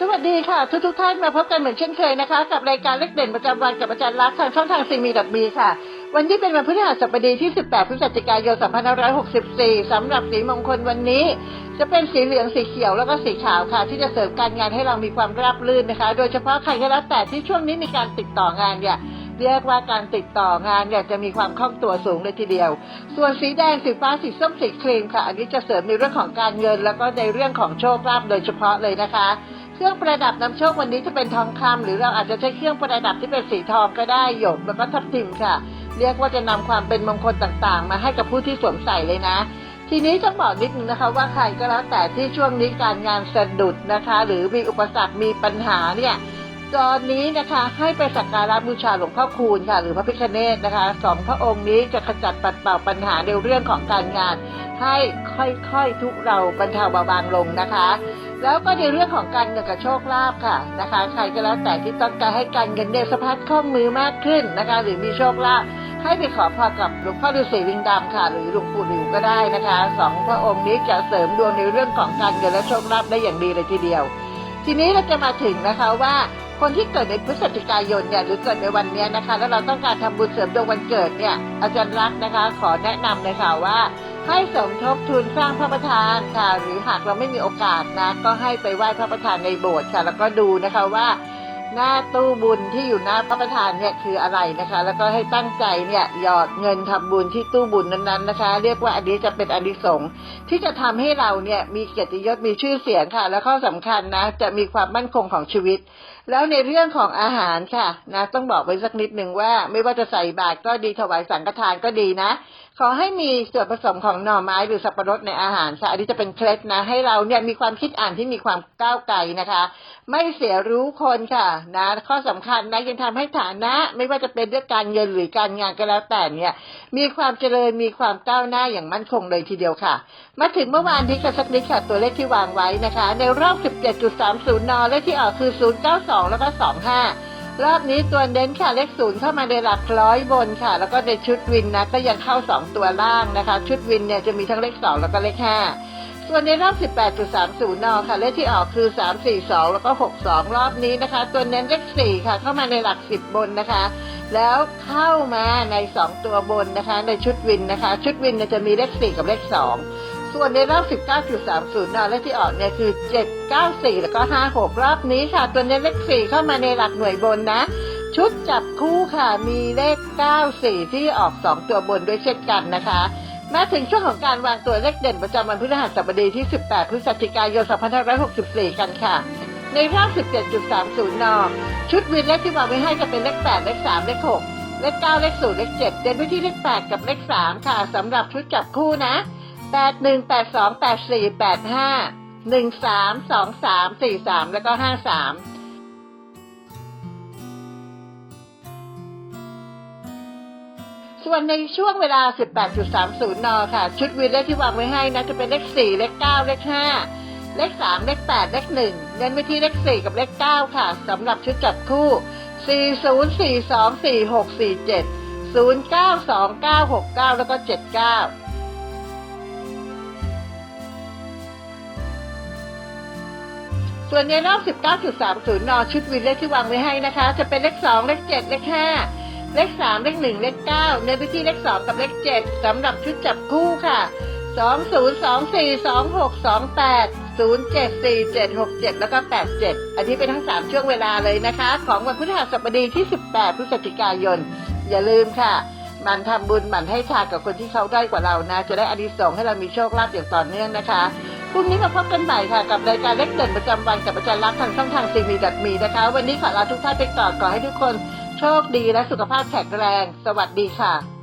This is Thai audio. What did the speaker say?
สวัสดีค่ะ ทุกทุกท่านมาพบกันเหมือนเช่นเคยนะคะ กับรายการเล็กเด่นประจำวันกับอาจารย์รักษณ์ทางช่องทางซีมีดับบีค่ะ วันนี้เป็นวันพฤหัสบดีที่ 18 พฤศจิกายน 2564 สำหรับสีมงคลวันนี้ จะเป็นสีเหลืองสีเขียวแล้วก็สีขาวค่ะ ที่จะเสริมการงานให้เรามีความราบรื่นนะคะ โดยเฉพาะใครก็แล้วแต่ที่ช่วงนี้มีการติดต่องานเนี่ยเรียกว่าการติดต่องานเนี่ยจะมีความคล่องตัวสูงเลยทีเดียว ส่วนสีแดงสีฟ้าสีส้มสีครีมค่ะ อันนี้จะเสริมในเรื่องของการเงิน แล้วก็ในเรื่องของโชคลาภโดยเฉพาะเลยนะคะ เครื่องประดับนำโชควันนี้จะเป็นทองคำหรือเราอาจจะใช้เครื่องประดับที่เป็นสีทองก็ได้หยกแล้วก็ทับทิมค่ะ เรียกว่าจะนำความเป็นมงคลต่างๆ มาให้กับผู้ที่สวมใส่เลยนะ ทีนี้ต้องบอกนิดนึงนะคะว่าใครก็แล้วแต่ที่ช่วงนี้การงานสะดุดนะคะ หรือมีอุปสรรคมีปัญหาเนี่ยตอนนี้นะคะให้ไปสักการะบูชาหลวงพ่อคูณค่ะ หรือพระพิฆเนศนะคะสองพระองค์นี้จะขจัดปัดเป่าปัญหาในเรื่องของการงาน ให้ค่อยๆทุกเราบรรเทาเบาบางลงนะคะ แล้วก็ในเรื่องของการเงินกับโชคลาภค่ะนะคะ ใครก็แล้วแต่ที่ต้องการให้การเงินเดสะพัดคล่องมือมากขึ้นนะคะ หรือมีโชคลาภให้ไปขอพรกับหลวงพ่อฤาษีลิงดำค่ะ หรือหลวงปู่หลิวก็ได้นะคะสองพระองค์นี้จะเสริมดวงในเรื่องของการเงินและโชคลาภได้อย่างดีเลยทีเดียว ทีนี้เราจะมาถึงนะคะว่าคนที่เกิดในพฤศจิกายนเนี่ยหรือเกิดในวันนี้นะคะ แล้วเราต้องการทำบุญเสริมดวงวันเกิดเนี่ยอาจารย์รักนะคะ ขอแนะนำเลยค่ะว่า ให้สมทบทุนสร้างพระประธานค่ะ หรือหากเราไม่มีโอกาสนะ ก็ให้ไปไหว้พระประธานในโบสถ์ค่ะ แล้วก็ดูนะคะว่า หน้าตู้บุญที่อยู่หน้าพระประธานเนี่ยคืออะไรนะคะ แล้วก็ให้ตั้งใจเนี่ยหยอดเงินทำบุญที่ตู้บุญนั้นๆนะคะ เรียกว่าอันนี้จะเป็นอนิสงส์ที่จะทำให้เราเนี่ยมีเกียรติยศมีชื่อเสียงค่ะ แล้วข้อสำคัญนะจะมีความมั่นคงของชีวิต แล้วในเรื่องของอาหารค่ะนะต้องบอกไว้สักนิดหนึ่งว่า ไม่ว่าจะใส่บาตรก็ดีถวายสังฆทานก็ดีนะ ขอให้มีส่วนผสมของหน่อไม้หรือสับปะรดในอาหารค่ะอันนี้จะเป็นเคล็ดนะ ให้เราเนี่ยมีความคิดอ่านที่มีความก้าวไกลนะคะ ไม่เสียรู้คนค่ะนะข้อสำคัญนะยังทำให้ฐานะ ไม่ว่าจะเป็นเรื่องการเงินหรือการงานก็แล้วแต่เนี่ย มีความเจริญมีความก้าวหน้าอย่างมั่นคงเลยทีเดียวค่ะ มาถึงเมื่อวานนี้ค่ะสักนิดค่ะตัวเลขที่วางไว้นะคะ ในรอบ 17.30 น เลขที่ออกคือ 092แล้วก็ 25 รอบนี้ตัวเน้นค่ะเลขศูนย์เข้ามาในหลักร้อยบนค่ะ แล้วก็ในชุดวินนะก็ยังเข้า 2 ตัวล่างนะคะ ชุดวินเนี่ยจะมีทั้งเลข 2 แล้วก็เลข 5 ส่วนในรอบ 18.30 นอค่ะ เลขที่ออกคือ 342 แล้วก็ 62 รอบนี้นะคะ ตัวเน้นเลข 4 ค่ะ เข้ามาในหลัก 10 บนนะคะ แล้วเข้ามาใน 2 ตัวบนนะคะ ในชุดวินนะคะ ชุดวินเนี่ยจะมีเลข 4 กับเลข 2 ส่วนในรอบ 19.30นเลขที่ออกเนี่ยคือ 794 แล้วก็ 56 รอบนี้ค่ะ ตัวเน้เลข 4 เข้ามาในหลักหน่วยบนนะ ชุดจับคู่ค่ะ มีเลข 94 ที่ออก 2 ตัวบนด้วยเช่นกันนะคะมาถึงช่วงของการวางตัวเลขเด่นประจำวันพฤหัสบดีที่ 18 พฤศจิกายน 2564 กันค่ะ ในรอบ 17.30 น ชุดวินเลขที่วางไว้ให้จะเป็นเลข 8 เลข 3 เลข 6 เลข 9 เลข 0 เลข 7 เด่นไปที่เลข 8 กับเลข 3 ค่ะสำหรับชุดจับคู่นะ 8 1 8 2 8 4 8 5 1 3 2 3 4 3 แล้วก็ 5 3ส่วนในช่วงเวลา 18.30 น ค่ะ ชุดวินเลขที่วางไว้ให้นะ จะเป็นเลข 4 เลข 9 เลข 5 เลข 3 เลข 8 เลข 1 เน้นไปที่เลข 4 กับเลข 9 ค่ะสำหรับชุดจับคู่ 40 42 46 47 09 29 69 แล้วก็ 79 ส่วนในรอบ 19.30นชุดวินเลขที่วางไว้ให้นะคะ จะเป็นเลข 2 เลข 7 เลข 5 เลข 3 เลข 1 เลข9ในวิธีเลข 2 กับเลข 7สำหรับชุดจับคู่ค่ะ 20242628 074767 แล้วก็ 87 อันนี้เป็นทั้ง 3 ช่วงเวลาเลยนะคะ ของวันพฤหัสบดีที่ 18 พฤศจิกายน อย่าลืมค่ะ มันทำบุญมันให้ทานกับคนที่เขาได้กว่าเรานะ จะได้อานิสงส์ให้เรามีโชคลาภอย่างต่อเนื่องนะคะ พรุ่งนี้มาพบกันใหม่ค่ะ กับรายการเล็กเด่นประจำวันกับอาจารย์รักทางช่องทางซีมีดัดมีนะคะ วันนี้ขอลาทุกท่านไปก่อนขอให้ทุกคนโชคดีและสุขภาพแข็งแรง สวัสดีค่ะ